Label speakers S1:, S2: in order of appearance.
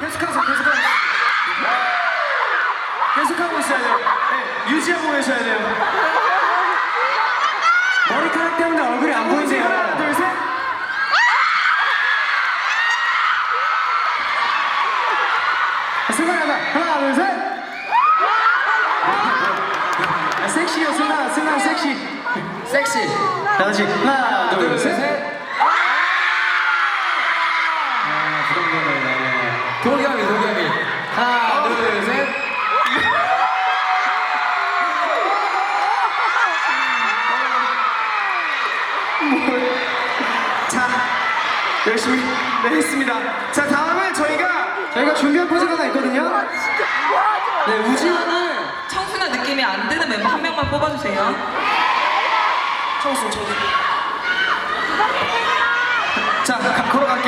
S1: 계속하세요, 계속하세요. 계속하고 있어야 돼요. 네, 유지하고 계셔야 돼요. 머리카락 때문에 얼굴이 안 보이세요. 하나, 둘, 셋. 승관이 하나, 하나, 둘, 셋. 아, 섹시요, 승관, 승관 섹시. 섹시. 다 같이 하나, 둘, 셋.
S2: 도겸이 도겸이 하나 둘셋
S1: 자, 열심히 네, 했습니다. 자, 다음은 저희가 저희가 준비한 포즈가 하나 있거든요. 네, 우지환을
S3: 청순한 느낌이 안 드는 멤버 한 명만 뽑아주세요.
S1: 청순 청순. 자, 가, 걸어갈게요. 5, 6, 7, 8.